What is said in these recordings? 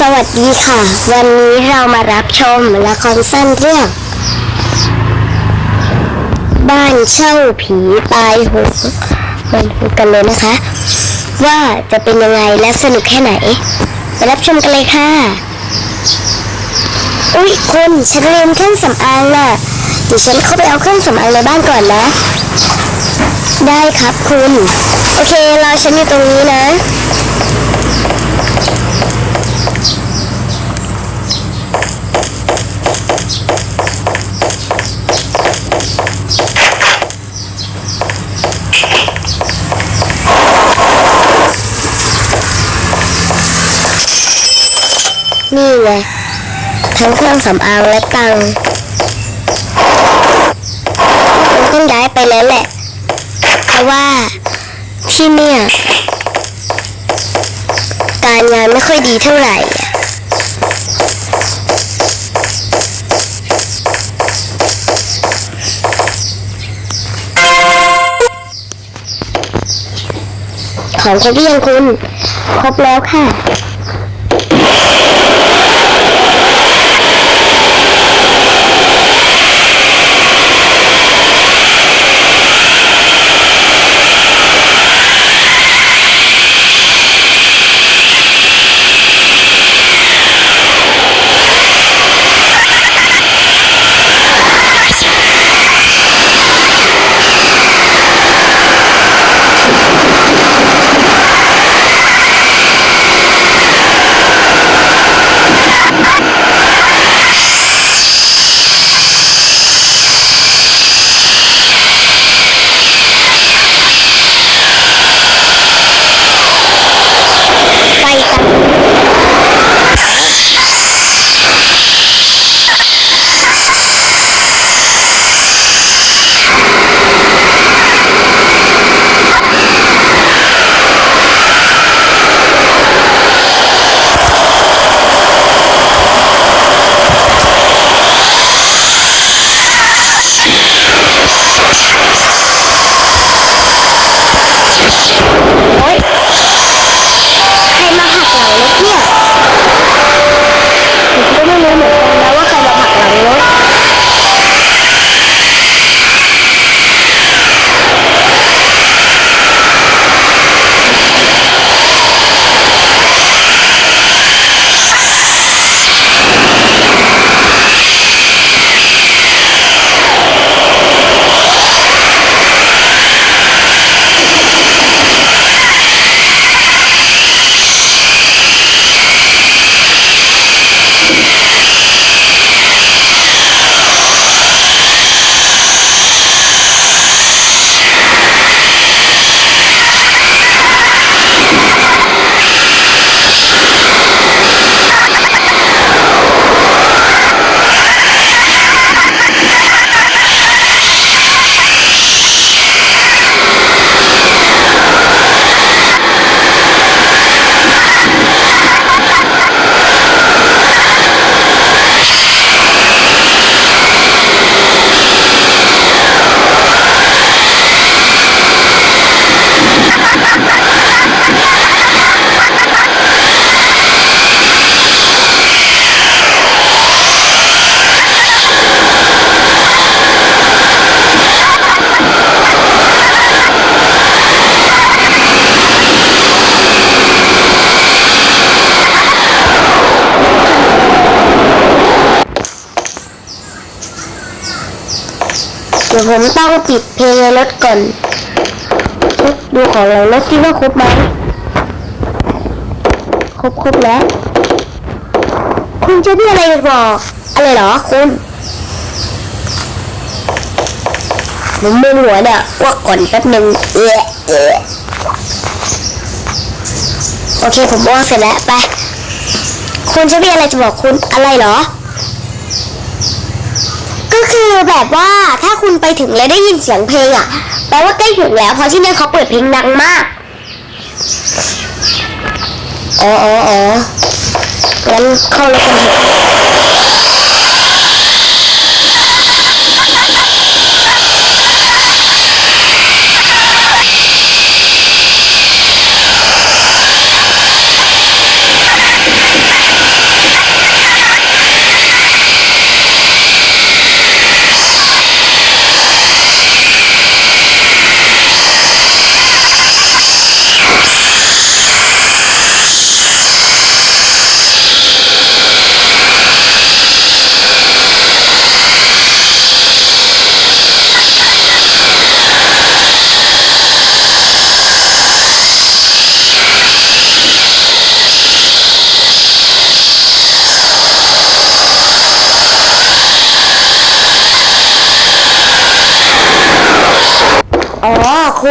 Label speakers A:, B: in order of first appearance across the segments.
A: สวัสดีค่ะ วันนี้เรามารับชมละครสั้นเรื่อง บ้านเช่าผีตายหงมาดูกันเลยนะคะ ว่าจะเป็นยังไงและสนุกแค่ไหนไปรับชมกันเลยค่ะ อุ๊ยคุณฉันลืมเครื่องสำอางน่ะเดี๋ยวฉันเข้าไปเอาเครื่องสำอางในบ้านก่อนนะ ได้ครับคุณ โอเครอฉันอยู่ตรงนี้นะ นี่ไงทั้งเครื่องสำอางและตังค์มันต้องย้ายไปแล้วแหละ เพราะว่าที่เนี่ยการงานไม่ค่อยดีเท่าไหร่ของครบหรือยังคุณ ครบแล้วค่ะ เดี๋ยวผมต้องปิดเพลงในรถก่อนดูของหลังรถที่ว่าครบไหมครบครบแล้ว คุณจะมีอะไรจะบอกอะไรเหรอคุณผมมึนหัวเนี่ยอ้ว่าก่อนแป๊บหนึ่งเอะเอะโอเคผมอ้วกเสร็จแล้วไปคุณจะมีอะไรจะบอกคุณอะไรเหรอ คือแบบว่าถ้าคุณไปถึงแล้วได้ยินเสียงเพลงอะแปลว่าใกล้ถึงแล้วเพราะที่นี่เขาเปิดเพลงดังมากอ๋ออ๋ออ๋องั้นเข้าแล้วกันเถอะ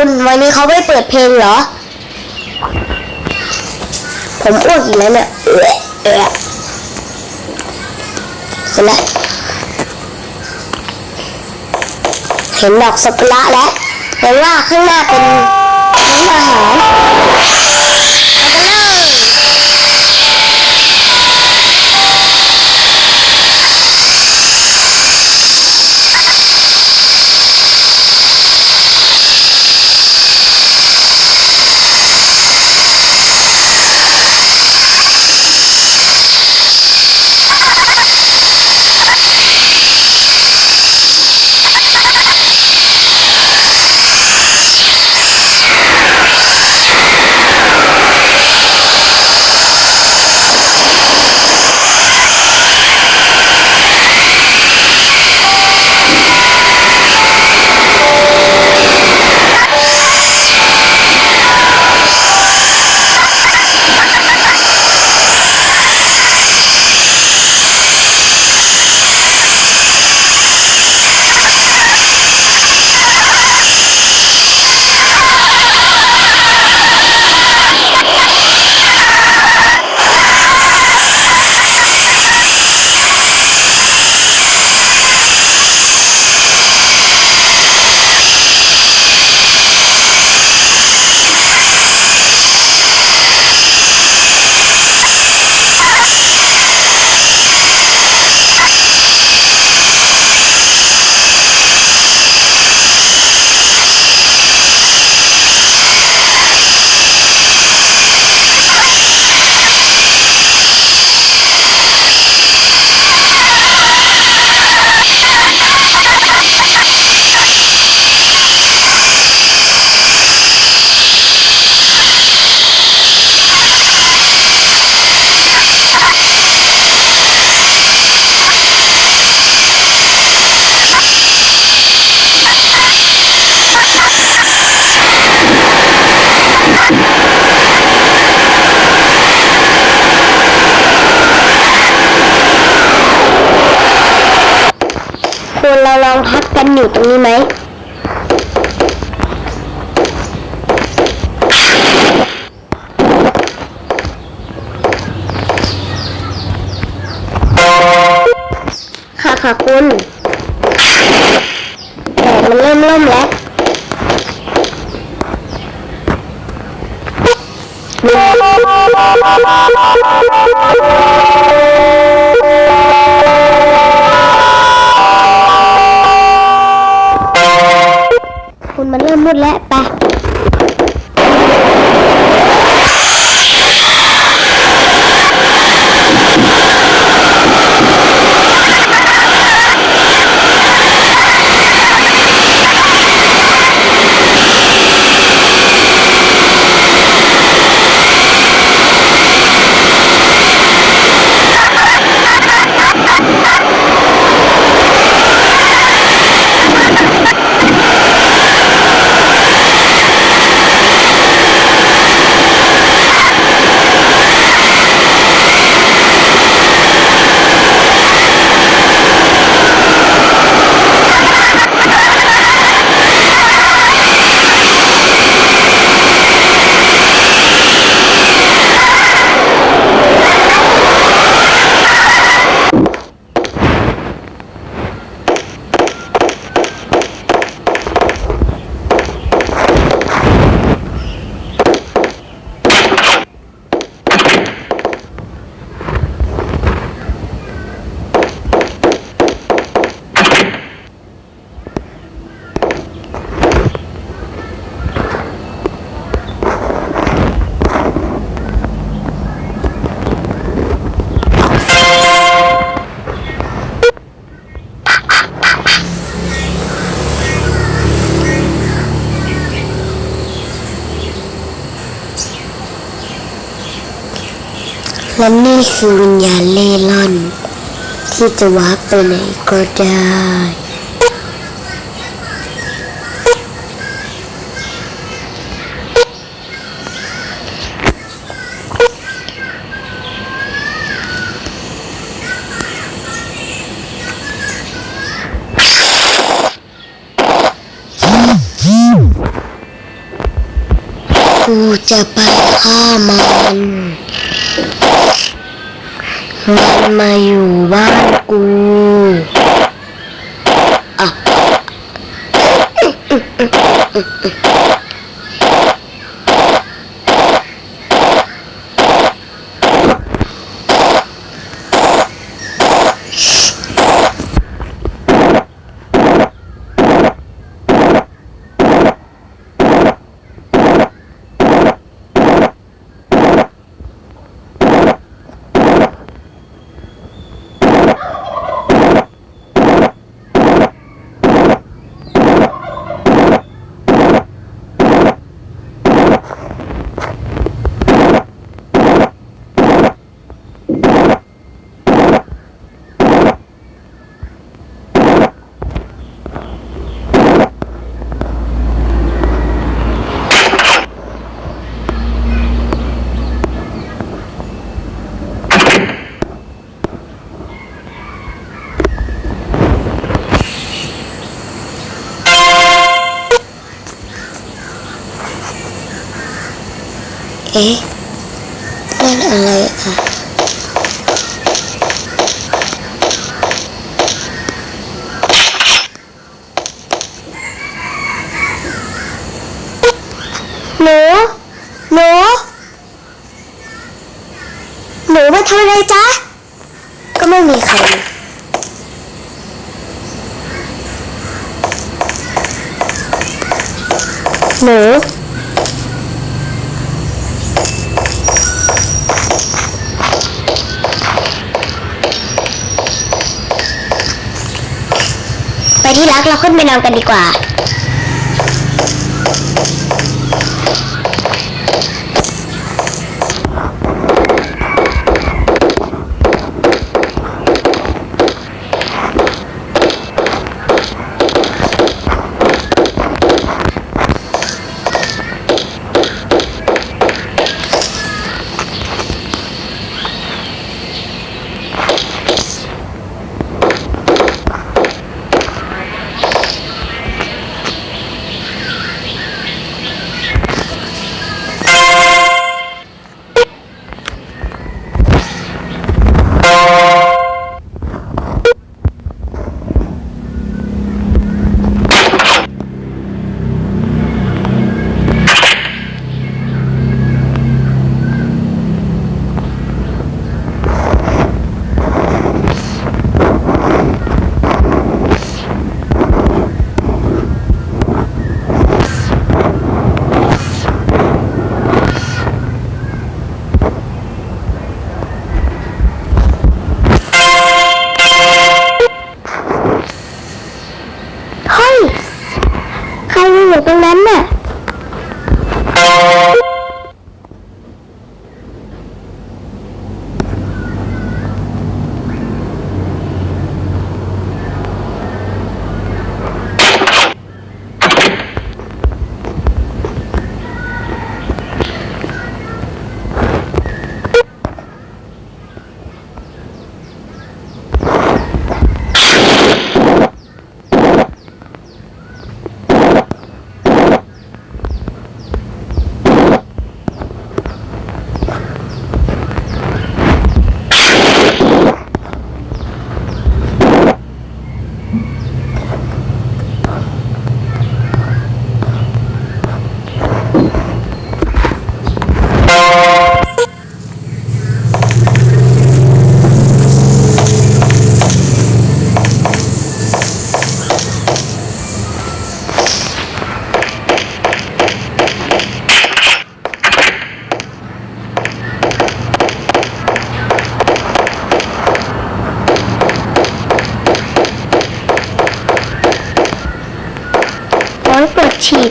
A: คุณวันนี้เขาไม่เปิดเพลงเหรอ ผมอ้วกอีกแล้วเนี่ยเอะเอะเสร็จแล้วเห็นดอกสักุระแล้วเห็นว่าข้างหน้าเป็นร้านอาหาร เราลองพักกันอยู่ตรงนี้ไหม ค่ะค่ะคุณแดดมันเริ่มล่มแล้วคุณ ดแล้วไป และ นี่คือวิญญาณเล่ร่อนที่จะวาร์ปไปไหนก็ได้กูจะไปฆ่ามัน มันมาอยู่บ้านกูอะ เอ๊ะนั่นอะไรอะหนูหนูหนูมาทำอะไรจ๊ะ ก็ไม่มีใคร รักเราขึ้นไปนอนกันดีกว่า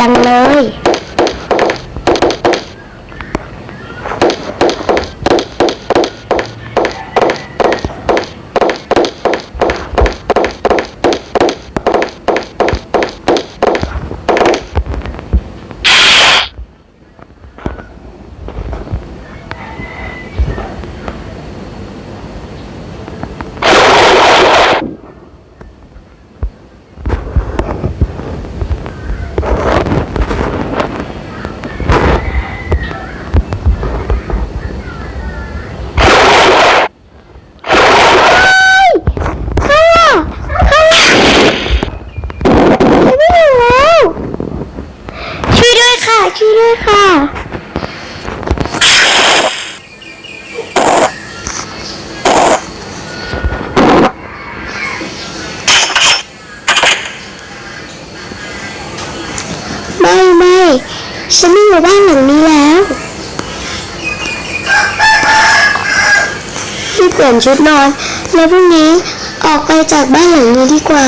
A: จังเลย ฉันไม่อยู่บ้านหลังนี้แล้วรีบเปลี่ยนชุดนอน แล้วพรุ่งนี้ออกไปจากบ้านหลังนี้ดีกว่า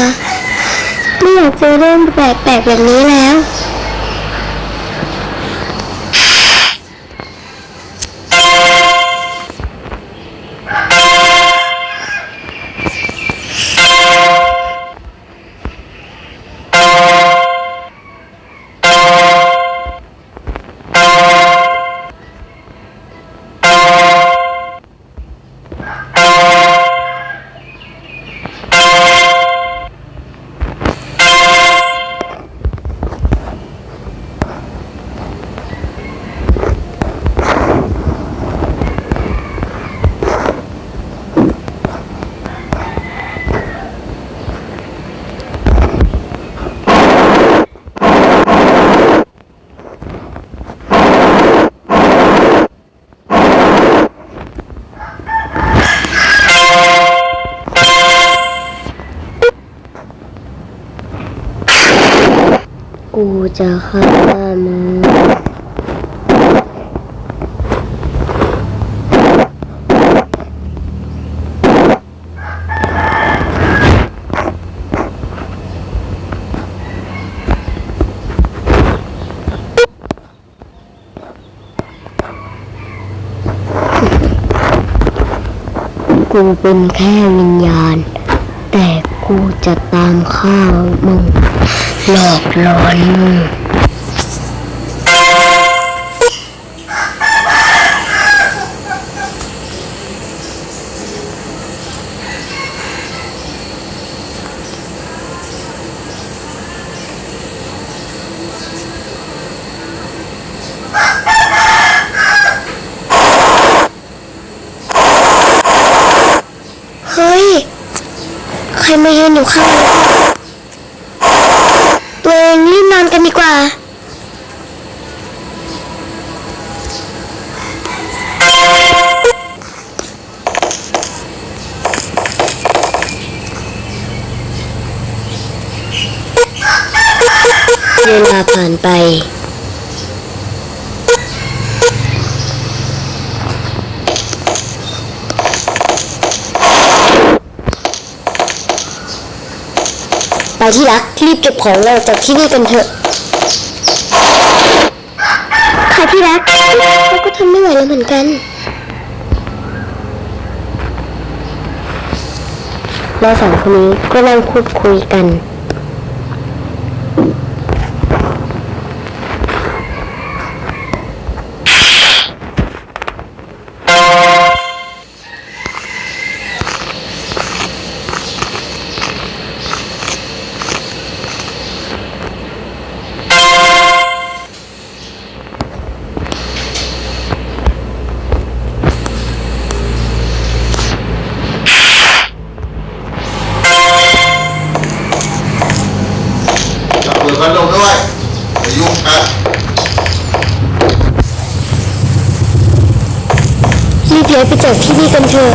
A: ไม่อยากเจอเรื่องแปลกๆแบบนี้แล้ว จะฆ่ามึงกูเป็นแค่วิญญาณ แต่กูจะตามฆ่ามึง หลอกหลอนมึงเฮ้ย ใครมายืนอยู่ข้างเราตัวเองรีบนอนกัน ดีกว่าเวลาผ่านไป ไปที่รักรีบเก็บของเราจากที่นี่กันเถอะ ค่ะที่รักเราก็ทนไม่ไหวแล้วเหมือนกันเราสองคนนี้ก็นั่งพูดคุยกัน บย้ายไปจากที่นี่กันเถอะ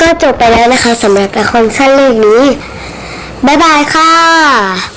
A: ก็จ บไปแล้วนะคะสำหรับละครสั้นเรื่องนี้ บ๊ายบายค่ะ